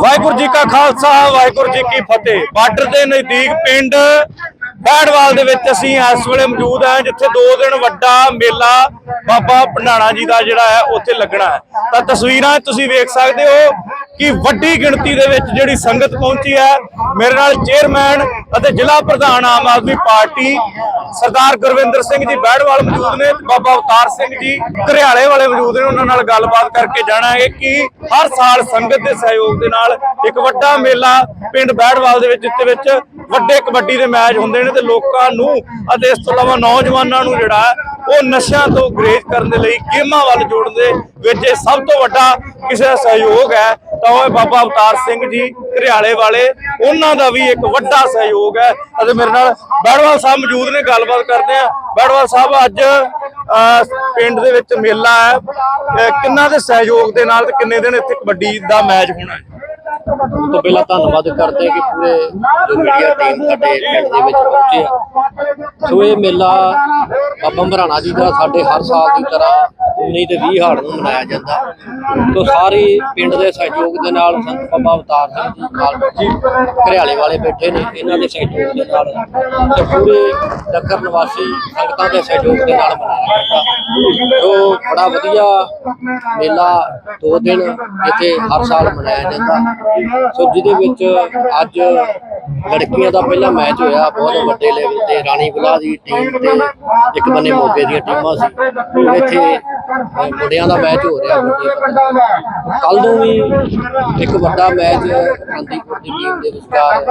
ਵਾਹਿਗੁਰੂ ਜੀ ਕਾ ਖਾਲਸਾ ਵਾਹਿਗੁਰੂ ਜੀ ਕੀ ਫਤਿਹ। ਬਾਰਡਰ ਦੇ ਨਜ਼ਦੀਕ ਪਿੰਡ ਬੈੜਵਾਲ ਦੇ ਵਿੱਚ ਅਸੀਂ ਇਸ ਵੇਲੇ ਮੌਜੂਦ ਹਾਂ, ਜਿੱਥੇ ਦੋ ਦਿਨ ਵੱਡਾ ਮੇਲਾ ਬਾਬਾ ਪੰਡਾਣਾ ਜੀ ਦਾ ਜਿਹੜਾ ਹੈ, ਉੱਥੇ ਲੱਗਣਾ ਹੈ। ਤਾਂ ਤਸਵੀਰਾਂ ਤੁਸੀਂ ਵੇਖ ਸਕਦੇ ਹੋ ਕਿ ਵੱਡੀ ਗਿਣਤੀ ਦੇ ਵਿੱਚ ਜਿਹੜੀ ਸੰਗਤ ਪਹੁੰਚੀ ਹੈ, ਮੇਰੇ ਨਾਲ ਚੇਅਰਮੈਨ ਅਤੇ ਜ਼ਿਲ੍ਹਾ ਪ੍ਰਧਾਨ ਆਮ ਆਦਮੀ ਪਾਰਟੀ ਸਰਦਾਰ ਗੁਰਵਿੰਦਰ ਸਿੰਘ ਜੀ ਬੈੜਵਾਲ ਮੌਜੂਦ ਨੇ ਬਾਬਾ ਅਵਤਾਰ ਸਿੰਘ ਜੀ ਘਰਿਆਲੇ ਵਾਲੇ ਮੌਜੂਦ ਨੇ, ਉਹਨਾਂ ਨਾਲ ਗੱਲਬਾਤ ਕਰਕੇ ਜਾਣਾਂਗੇ ਕਿ ਹਰ ਸਾਲ ਸੰਗਤ ਦੇ ਸਹਿਯੋਗ ਦੇ ਨਾਲ ਇੱਕ ਵੱਡਾ ਮੇਲਾ ਪਿੰਡ ਬੈੜਵਾਲ ਦੇ ਵਿੱਚ ਜਿੱਤੇ ਵਿੱਚ ਵੱਡੇ ਕਬੱਡੀ ਦੇ ਮੈਚ ਹੁੰਦੇ ਨੇ ਤੇ ਲੋਕਾਂ ਨੂੰ ਅਤੇ ਇਸ ਤੋਂ ਇਲਾਵਾ ਨੌਜਵਾਨਾਂ ਨੂੰ ਜਿਹੜਾ ਉਹ ਨਸ਼ਿਆਂ ਤੋਂ ਗਰੇਜ ਕਰਨ ਦੇ ਲਈ ਗੇਮਾਂ ਵੱਲ ਜੋੜਨ ਦੇ ਵਿੱਚ ਇਹ ਸਭ ਤੋਂ ਵੱਡਾ ਕਿਸੇ ਦਾ ਸਹਿਯੋਗ ਹੈ ਤਾਂ ਉਹ ਬਾਬਾ ਅਵਤਾਰ ਸਿੰਘ ਜੀ ਘਰਿਆਲੇ ਵਾਲੇ। ਉਹਨਾਂ ਦਾ ਵੀ ਇੱਕ ਵੱਡਾ ਸਹਿਯੋਗ ਹੈ ਅਤੇ ਮੇਰੇ ਨਾਲ ਬੈੜਵਾਲ ਸਾਹਿਬ ਮੌਜੂਦ ਨੇ ਗੱਲਬਾਤ ਕਰਦੇ ਆ ਬੈੜਵਾਲ ਸਾਹਿਬ ਅੱਜ ਪਿੰਡ ਦੇ ਵਿੱਚ ਮੇਲਾ ਹੈ। ਅਹ, ਕਿੰਨਾ ਦੇ ਸਹਿਯੋਗ ਦੇ ਨਾਲ ਤੇ ਕਿੰਨੇ ਦਿਨ ਇੱਥੇ ਕਬੱਡੀ ਦਾ ਮੈਚ ਹੋਣਾ ਹੈ? ਤੋਂ ਪਹਿਲਾਂ ਧੰਨਵਾਦ ਕਰਦੇ ਕਿ ਪੂਰੇ ਜੋ ਮੀਡੀਆ ਟੀਮ ਸਾਡੇ ਪਿੰਡ ਦੇ ਵਿੱਚ ਪਹੁੰਚੇ ਆ। ਸੋ ਇਹ ਮੇਲਾ ਬਾਬਾ ਮਹਾਰਾਣਾ ਜੀ ਦਾ ਸਾਡੇ ਹਰ ਸਾਲ ਦੀ ਤਰ੍ਹਾਂ 19 ਤੇ 20 ਹਾੜ ਨੂੰ ਮਨਾਇਆ ਜਾਂਦਾ। ਤੋ ਸਾਰੇ ਪਿੰਡ ਦੇ ਸਹਿਯੋਗ ਦੇ ਨਾਲ ਸੰਤ ਬਾਬਾ ਅਵਤਾਰ ਸਿੰਘ ਜੀ ਨਾਲ ਜੀ ਘਰਿਆਲੇ ਵਾਲੇ ਬੈਠੇ ਨੇ, ਇਹਨਾਂ ਦੇ ਸਹਿਯੋਗ ਦੇ ਨਾਲ ਤੇ ਪੂਰੇ ਨਗਰ ਨਿਵਾਸੀ ਸੰਗਤਾਂ ਦੇ ਸਹਿਯੋਗ ਦੇ ਨਾਲ ਮਨਾਇਆ ਜਾਂਦਾ। ਤੋ ਬੜਾ ਵਧੀਆ ਮੇਲਾ ਦੋ ਦਿਨ ਇੱਥੇ ਹਰ ਸਾਲ ਮਨਾਇਆ ਜਾਂਦਾ। ਸੋ ਜਿਹਦੇ ਵਿੱਚ ਅੱਜ ਲੜਕੀਆਂ ਦਾ ਪਹਿਲਾ ਮੈਚ ਹੋਇਆ ਬਹੁਤ ਵੱਡੇ ਲੈਵਲ ਤੇ ਰਾਣੀ ਬੁਲਾ ਦੀ ਟੀਮ ਤੇ ਇੱਕ ਬੰਨੇ ਮੋਗੇ ਦੀਆਂ ਟੀਮਾਂ ਸੀ। ਇੱਥੇ ਮੁੰਡਿਆਂ ਦਾ ਮੈਚ ਹੋ ਰਿਹਾ ਕੱਲ ਨੂੰ ਵੀ ਇੱਕ ਵੱਡਾ ਮੈਚ ਗਾਂਧੀਪੁਰ ਦੀ ਟੀਮ ਦੇ ਵਿਚਕਾਰ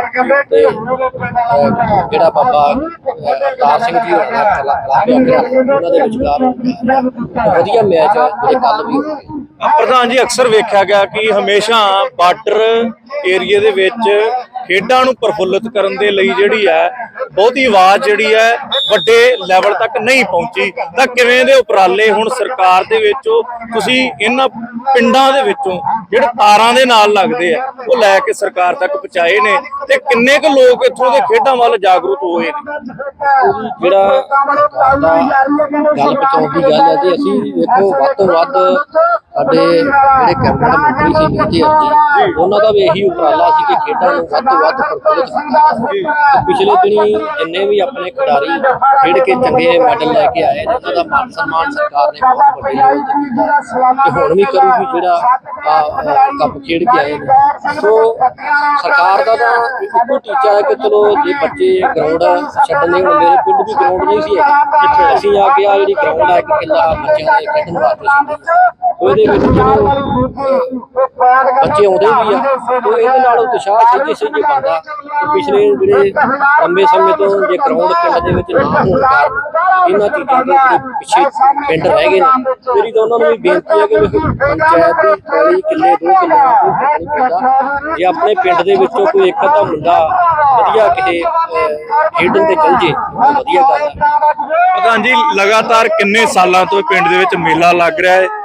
ਤੇ ਜਿਹੜਾ ਬਾਬਾ ਅਹ, ਅਵਤਾਰ ਸਿੰਘ ਜੀ ਹੋਣਾ ਕਲਾਬ ਉਹਨਾਂ ਦੇ ਵਿਚਕਾਰ ਵਧੀਆ ਮੈਚ ਹੈ ਜਿਹੜੇ ਕੱਲ ਵੀ ਪ੍ਰਧਾਨ ਜੀ ਅਕਸਰ ਵੇਖਿਆ ਗਿਆ ਕਿ ਹਮੇਸ਼ਾ ਬਾਰਡਰ ਏਰੀਏ ਦੇ ਵਿੱਚ ਖੇਡਾਂ ਨੂੰ ਪ੍ਰਫੁੱਲਤ ਕਰਨ ਦੇ ਲਈ ਜਿਹੜੀ ਹੈ, ਬਹੁਤੀ ਆਵਾਜ਼ ਜਿਹੜੀ ਹੈ, ਵੱਡੇ ਲੈਵਲ ਤੱਕ ਨਹੀਂ ਪਹੁੰਚੀ। ਤਾਂ ਕਿਵੇਂ ਦੇ ਉਪਰਾਲੇ ਹੁਣ ਸਰਕਾਰ ਦੇ ਵਿੱਚੋਂ, ਤੁਸੀਂ ਇਹਨਾਂ ਪਿੰਡਾਂ ਦੇ ਵਿੱਚੋਂ ਜਿਹੜੇ ਤਾਰਾਂ ਦੇ ਨਾਲ ਲੱਗਦੇ ਆ, ਉਹ ਲੈ ਕੇ ਸਰਕਾਰ ਤੱਕ ਪਹੁੰਚਾਏ ਨੇ ਤੇ ਕਿੰਨੇ ਕੁ ਲੋਕ ਇੱਥੋਂ ਦੇ ਖੇਡਾਂ ਵੱਲ ਜਾਗਰੂਕ ਹੋਏ ਨੇ? ਜਿਹੜਾ ਗੱਲ ਪਹੁੰਚਾਉਣ ਦੀ ਗੱਲ ਹੈ ਜੀ, ਅਸੀਂ ਵੇਖੋ, ਵੱਧ ਤੋਂ ਵੱਧ ਸਾਡੇ ਜਿਹੜੇ ਕੈਬਨਿਟ ਮੰਤਰੀ ਸੀ ਮੀਤੇ ਜੀ ਉਹਨਾਂ ਦਾ ਵੀ ਇਹੀ ਉਪਰਾਲਾ ਸੀ ਕਿ ਖੇਡਾਂ ਨੂੰ ਵੱਧ ਤੋਂ ਵੱਧ ਪ੍ਰਫੁੱਲਿਤ ਕੀਤਾ ਪਿਛਲੇ ਦਿਨੀ ਜਿੰਨੇ ਵੀ ਆਪਣੇ ਖਿਡਾਰੀ ਖੇਡ ਕੇ ਚੰਗੇ ਮੈਡਲ ਲੈ ਕੇ ਆਏ ਨੇ, ਉਹਨਾਂ ਦਾ ਮਾਨ ਸਨਮਾਨ ਸਰਕਾਰ ਨੇ ਬਹੁਤ ਵੱਡੇ ਤੇ ਹੁਣ ਵੀ ਕਰੂਗੀ ਜਿਹੜਾ ਕੱਪ ਖੇਡ ਕੇ ਆਏ ਨੇ। ਸੋ ਸਰਕਾਰ ਦਾ ਤਾਂ ਇੱਕੋ ਟੀਚਾ ਹੈ ਕਿ ਚਲੋ ਜੇ ਬੱਚੇ ਗਰਾਊਂਡ ਛੱਡਣੇ ਹੁਣ ਮੇਰੇ ਪਿੰਡ ਵੀ ਗਰਾਊਂਡ ਨਹੀਂ ਸੀ ਅਸੀਂ ਆ ਕੇ ਆ ਜਿਹੜੀ ਗਰਾਊਂਡ ਹੈ ਇੱਕ ਕਿੱਲਾ ਬੱਚਿਆਂ ਦੇ ਖੇਡਣ ਵਾਸਤੇ ਉਹਦੇ ਵਿੱਚ ਜਦੋਂ ਬੱਚੇ ਆਉਂਦੇ ਵੀ ਆ ਤੇ ਇਹਦੇ ਨਾਲ ਉਤਸ਼ਾਹ ਸਿੱਧੇ ਸਿੱਧੇ ਬਣਦਾ। ਤੇ ਪਿਛਲੇ ਜਿਹੜੇ ਲੰਬੇ ਸਮੇਂ ਤੋਂ ਜੇ ਗਰਾਊਂਡ ਪਿੰਡ ਦੇ ਵਿੱਚ ਨਾ ਹੋਣ ਕਾਰਨ ਇਹਨਾਂ ਚੀਜ਼ਾਂ ਤੋਂ ਥੋੜ੍ਹੇ ਪਿੱਛੇ ਪਿੰਡ ਰਹਿ ਗਏ ਨੇ। ਮੇਰੀ ਤਾਂ ਉਹਨਾਂ ਨੂੰ ਵੀ ਬੇਨਤੀ ਹੈ ਕਿ ਵੇਖੋ ਪੰਚਾਇਤ ਦੀ ਕਿੱਲੇ ਦੋ ਕਿੱਲੇ ਦਾ ਪੈਂਦਾ ਜੇ ਆਪਣੇ ਪਿੰਡ ਦੇ ਵਿੱਚੋਂ ਕੋਈ ਇੱਕ ਅੱਧਾ ਮੁੰਡਾ ਵਧੀਆ ਕਿਸੇ ਖੇਡਣ ਤੇ ਚੱਲ ਜੇ ਤਾਂ ਵਧੀਆ ਗੱਲ ਹੈ ਪ੍ਰਧਾਨ ਜੀ ਲਗਾਤਾਰ ਕਿੰਨੇ ਸਾਲਾਂ ਤੋਂ ਪਿੰਡ ਦੇ ਵਿੱਚ ਮੇਲਾ ਲੱਗ ਰਿਹਾ ਹੈ? ਤੇ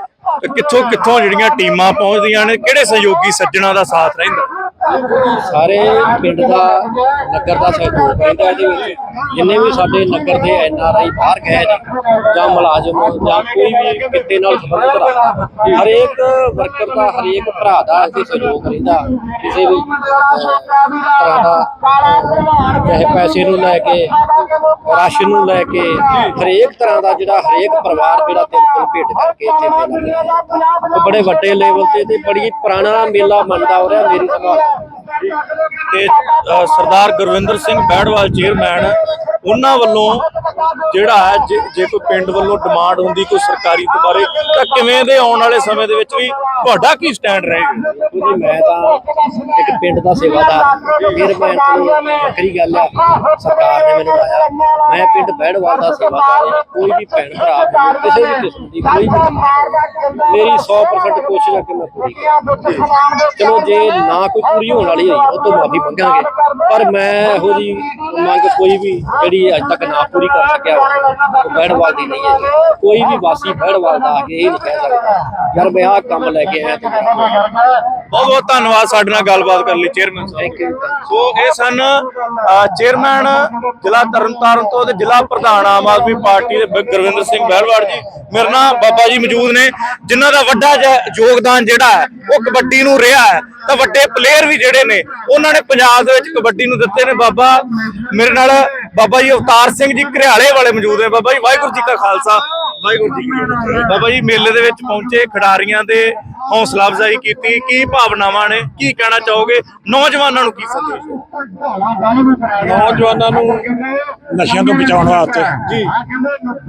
ਕਿੱਥੋਂ ਕਿੱਥੋਂ ਜਿਹੜੀਆਂ ਟੀਮਾਂ ਪਹੁੰਚਦੀਆਂ ਨੇ ਕਿਹੜੇ ਸਹਿਯੋਗੀ ਸੱਜਣਾ ਦਾ ਸਾਥ ਰਹਿੰਦਾ? ਸਾਰੇ ਪਿੰਡ ਦਾ, ਨਗਰ ਦਾ ਸਹਿਯੋਗ ਰਹਿੰਦਾ ਇਹਦੇ ਵਿੱਚ। ਜਿੰਨੇ ਵੀ ਸਾਡੇ ਨਗਰ ਦੇ ਐਨ ਆਰ ਆਈ ਬਾਹਰ ਗਏ ਨੇ, ਜਾਂ ਮੁਲਾਜ਼ਮ ਜਾਂ ਕੋਈ ਵੀ ਕਿੱਤੇ ਨਾਲ ਸੰਬੰਧਿਤ ਰੱਖਦਾ ਹਰੇਕ ਵਰਕਰ ਦਾ, ਹਰੇਕ ਭਰਾ ਦਾ ਇੱਥੇ ਸਹਿਯੋਗ ਰਹਿੰਦਾ। ਕਿਸੇ ਵੀ ਤਰ੍ਹਾਂ ਦਾ, ਚਾਹੇ ਪੈਸੇ ਨੂੰ ਲੈ ਕੇ ਰਾਸ਼ਨ ਨੂੰ ਲੈ ਕੇ, ਹਰੇਕ ਤਰ੍ਹਾਂ ਦਾ ਜਿਹੜਾ ਹਰੇਕ ਪਰਿਵਾਰ ਜਿਹੜਾ ਤਿਲ ਫੁੱਲ ਭੇਟ ਕਰਕੇ ਇੱਥੇ ਮੇਲਾ ਬੜੇ ਵੱਡੇ ਲੈਵਲ ਤੇ ਤੇ ਬੜੀ ਪੁਰਾਣਾ ਮੇਲਾ ਮੰਨਦਾ ਹੋ ਰਿਹਾ ਮੇਰੀ ਸੰਭਾਲ ਤੇ ਸਰਦਾਰ ਗੁਰਵਿੰਦਰ ਸਿੰਘ ਬੈੜਵਾਲ ਚੇਅਰਮੈਨ ਉਹਨਾਂ ਵੱਲੋਂ ਜਿਹੜਾ ਹੈ, ਜੇ- ਜੇ ਕੋਈ ਪਿੰਡ ਵੱਲੋਂ ਡਿਮਾਂਡ ਹੁੰਦੀ, ਕੋਈ ਸਰਕਾਰੀ ਦੇ ਬਾਰੇ ਤਾਂ ਕਿਵੇਂ ਦੇ ਆਉਣ ਵਾਲੇ ਸਮੇਂ ਦੇ ਵਿੱਚ ਵੀ ਤੁਹਾਡਾ ਕੀ ਸਟੈਂਡ ਰਹੇਗਾ? ਕਿਉਂਕਿ ਮੈਂ ਤਾਂ ਇੱਕ ਪਿੰਡ ਦਾ ਸੇਵਾਦਾਰ, ਫਿਰ ਮੈਂ ਚਲੋ ਵੱਖਰੀ ਗੱਲ ਆ ਸਰਕਾਰ ਨੇ ਮੈਨੂੰ ਲਾਇਆ। ਮੈਂ ਪਿੰਡ ਬਹਿੜਵਾਲ ਦਾ ਸੇਵਾਦਾਰ ਕੋਈ ਵੀ ਭੈਣ ਭਰਾ ਕਿਸੇ ਵੀ ਕਿਸਮ ਦੀ ਕੋਈ ਮੇਰੀ 100% ਕੋਸ਼ਿਸ਼ ਹੈ ਕਿ ਮੈਂ ਪੂਰੀ ਚਲੋ, ਜੇ ਨਾ ਕੋਈ ਪੂਰੀ ਹੋਣ ਵਾਲੀ ਹੋਈ, ਉਹ ਤੋਂ ਮਾਫੀ ਮੰਗਾਂਗੇ। ਪਰ ਮੈਂ ਇਹੋ ਜੀ ਮੰਗ ਕੋਈ ਵੀ ਜਿਹੜੀ ਅੱਜ ਤੱਕ ਨਾ ਪੂਰੀ ਕਰ ਉਹ ਦੀ ਨਹੀਂ ਹੈ ਕੋਈ ਵੀ ਵਾਸੀ ਬਹਿੜਵਾਲ ਦਾ ਆ ਕੇ ਇਹ ਨਹੀਂ ਕਹਿ ਸਕਦਾ। ਯਾਰ ਮੈਂ ਆਹ ਕੰਮ ਲੈ ਕੇ ਆਇਆ ਬਹੁਤ ਬਹੁਤ ਧੰਨਵਾਦ ਸਾਡੇ ਨਾਲ ਗੱਲਬਾਤ ਕਰਨ ਲਈ ਚੇਅਰਮੈਨ ਸਾਹਿਬ। ਸੋ ਇਹ ਸਨ ਚੇਅਰਮੈਨ ਜ਼ਿਲ੍ਹਾ ਤਰਨਤਾਰਨ ਤੋਂ ਤੇ ਜ਼ਿਲ੍ਹਾ ਪ੍ਰਧਾਨ ਆਮ ਆਦਮੀ ਪਾਰਟੀ ਦੇ ਗੁਰਵਿੰਦਰ ਸਿੰਘ ਬਹਿਲਵਾੜ ਜੀ। ਮੇਰੇ ਨਾਲ ਬਾਬਾ ਜੀ ਮੌਜੂਦ ਨੇ ਜਿਨ੍ਹਾਂ ਦਾ ਵੱਡਾ ਯੋਗਦਾਨ ਜਿਹੜਾ ਹੈ ਉਹ ਕਬੱਡੀ ਨੂੰ ਰਿਹਾ ਹੈ। ਤਾਂ ਵੱਡੇ ਪਲੇਅਰ ਵੀ ਜਿਹੜੇ ਨੇ ਉਹਨਾਂ ਨੇ ਪੰਜਾਬ ਦੇ ਵਿੱਚ ਕਬੱਡੀ ਨੂੰ ਦਿੱਤੇ ਨੇ। ਬਾਬਾ ਮੇਰੇ ਨਾਲ ਬਾਬਾ ਜੀ ਅਵਤਾਰ ਸਿੰਘ ਜੀ ਘਰਿਆਲੇ ਵਾਲੇ ਮੌਜੂਦ ਨੇ। ਬਾਬਾ ਜੀ ਵਾਹਿਗੁਰੂ ਜੀ ਕਾ ਖਾਲਸਾ। ਵਾਹਿਗੁਰੂ ਜੀ ਕੀ ਫਤਿਹ। ਬਾਬਾ ਜੀ ਮੇਲੇ ਦੇ ਵਿੱਚ ਪਹੁੰਚੇ ਖਿਡਾਰੀਆਂ ਦੇ ਹੌਸਲਾ ਅਫਜ਼ਾਈ ਕੀਤੀ। ਕੀ ਭਾਵਨਾਵਾਂ ਨੇ? ਕੀ ਕਹਿਣਾ ਚਾਹੋਗੇ? ਨੌਜਵਾਨਾਂ ਨੂੰ ਕੀ ਸੰਦੇਸ਼ ਨੌਜਵਾਨਾਂ ਨੂੰ ਨਸ਼ਿਆਂ ਤੋਂ ਬਚਾਉਣ ਵਾਸਤੇ ਜੀ।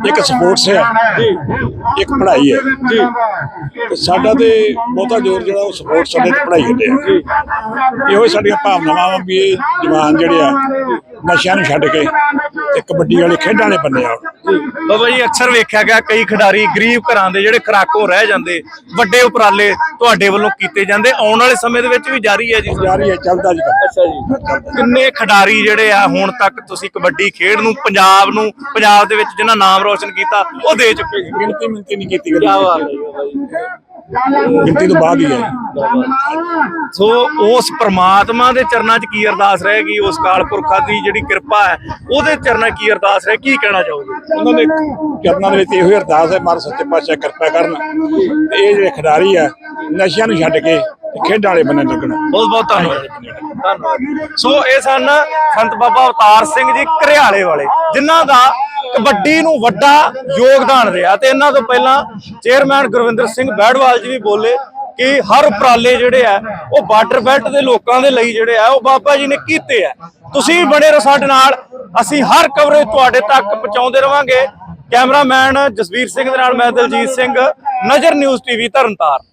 ਇੱਕ ਸਪੋਰਟਸ ਹੈ। ਜੀ। ਇੱਕ ਪੜ੍ਹਾਈ ਹੈ। ਜੀ। ਤੇ ਸਾਡਾ ਤੇ ਬਹੁਤਾ ਜ਼ੋਰ ਜਿਹੜਾ ਉਹ ਸਪੋਰਟਸ ਸਾਡੇ ਤੇ ਪੜ੍ਹਾਈ ਹੁੰਦੇ ਆ। ਇਹੋ ਸਾਡੀਆਂ ਭਾਵਨਾਵਾਂ ਵਾ ਵੀ ਇਹ ਜਵਾਨ ਜਿਹੜੇ ਆ ਨਸ਼ਿਆਂ ਨੂੰ ਛੱਡ ਕੇ ਤੇ ਕਬੱਡੀ ਵਾਲੇ ਖੇਡਾਂ ਵਾਲੇ ਬੰਨੇ ਆ। ਬਾਬਾ ਜੀ ਅਕਸਰ ਵੇਖਿਆ ਗਿਆ ਕਈ ਖਿਡਾਰੀ ਗਰੀਬ ਘਰਾਂ ਦੇ ਜਿਹੜੇ ਖਰਾਕੋਂ ਰਹਿ ਜਾਂਦੇ ਵੱਡੇ ਉਪਰਾਲੇ ਤੁਹਾਡੇ ਵੱਲੋਂ ਕੀਤੇ ਜਾਂਦੇ ਆਉਣ ਵਾਲੇ ਸਮੇਂ ਦੇ ਵਿੱਚ ਵੀ ਜਾਰੀ ਹੈ ਜੀ? ਜਾਰੀ ਹੈ ਚੱਲਦਾ ਜੀ। ਅੱਛਾ ਜੀ। ਕਿੰਨੇ ਖਿਡਾਰੀ ਜਿਹੜੇ ਆ ਹੁਣ ਤੱਕ ਤੁਸੀਂ ਕਬੱਡੀ ਖੇਡ ਨੂੰ ਪੰਜਾਬ ਨੂੰ ਪੰਜਾਬ ਦੇ ਵਿੱਚ ਜਿਨ੍ਹਾਂ ਨਾਮ ਰੋਸ਼ਨ ਕੀਤਾ ਉਹ ਦੇ ਚੁੱਕੇ ਗਿਣਤੀ ਮਿੰਤੀ ਨਹੀਂ ਕੀਤੀ ਕੀ ਗਈ ਬਾਤ ਹੈ ਬਾਬਾ ਜੀ। ਗਿਣਤੀ ਤੋਂ ਬਾਅਦ ਹੀ ਹੈ। ਸੋ ਉਸ ਪ੍ਰਮਾਤਮਾ ਦੇ ਚਰਨਾਂ 'ਚ ਕੀ ਅਰਦਾਸ ਰਹੇਗੀ ਉਸ ਕਾਲ ਪੁਰਖਾਂ ਦੀ ਜਿਹੜੀ ਕਿਰਪਾ ਹੈ ਉਹਦੇ ਚਰਨਾਂ 'ਚ ਕੀ ਅਰਦਾਸ ਰਹੇ ਕੀ ਕਹਿਣਾ ਚਾਹੋਗੇ? ਉਹਨਾਂ ਦੇ ਚਰਨਾਂ ਦੇ ਵਿੱਚ ਇਹੋ ਹੀ ਅਰਦਾਸ ਹੈ ਮਾਰ ਸੱਚੇ ਪਾਤਸ਼ਾਹ ਕਿਰਪਾ ਕਰਨ। ਇਹ ਜਿਹੜੇ ਖਿਡਾਰੀ ਆ ਨਸ਼ਿਆਂ ਨੂੰ ਛੱਡ ਕੇ ਖੇਡਾਂ ਵਾਲੇ ਬੰਨੇ ਲੱਗਣਾ। ਬਹੁਤ ਬਹੁਤ ਧੰਨਵਾਦ। ਧੰਨਵਾਦ। ਸੋ ਇਹ ਸਨ ਸੰਤ ਬਾਬਾ ਅਵਤਾਰ ਸਿੰਘ ਜੀ ਘਰਿਆਲੇ ਵਾਲੇ ਜਿਨ੍ਹਾਂ ਦਾ ਕਬੱਡੀ ਨੂੰ ਵੱਡਾ ਯੋਗਦਾਨ ਰਿਹਾ ਤੇ ਇਹਨਾਂ ਤੋਂ ਪਹਿਲਾਂ ਚੇਅਰਮੈਨ ਗੁਰਵਿੰਦਰ ਸਿੰਘ ਬੈੜਵਾਲ ਜੀ ਵੀ ਬੋਲੇ ਕਿ ਹਰ ਉਪਰਾਲੇ ਜਿਹੜੇ ਆ, ਉਹ ਬਾਰਡਰ ਬੈਲਟ ਦੇ ਲੋਕਾਂ ਦੇ ਲਈ ਜਿਹੜੇ ਆ, ਉਹ ਬਾਬਾ ਜੀ ਨੇ ਕੀਤੇ ਆ। ਤੁਸੀਂ ਵੀ ਬਣੇ ਰਹੋ ਸਾਡੇ ਨਾਲ। ਅਸੀਂ ਹਰ ਕਵਰੇਜ ਤੁਹਾਡੇ ਤੱਕ ਪਹੁੰਚਾਉਂਦੇ ਰਵਾਂਗੇ। ਕੈਮਰਾਮੈਨ ਜਸਵੀਰ ਸਿੰਘ ਦੇ ਨਾਲ ਮੈਂ ਦਲਜੀਤ ਸਿੰਘ, ਨਜ਼ਰ ਨਿਊਜ਼ ਟੀਵੀ ਤਰਨਤਾਰਨ।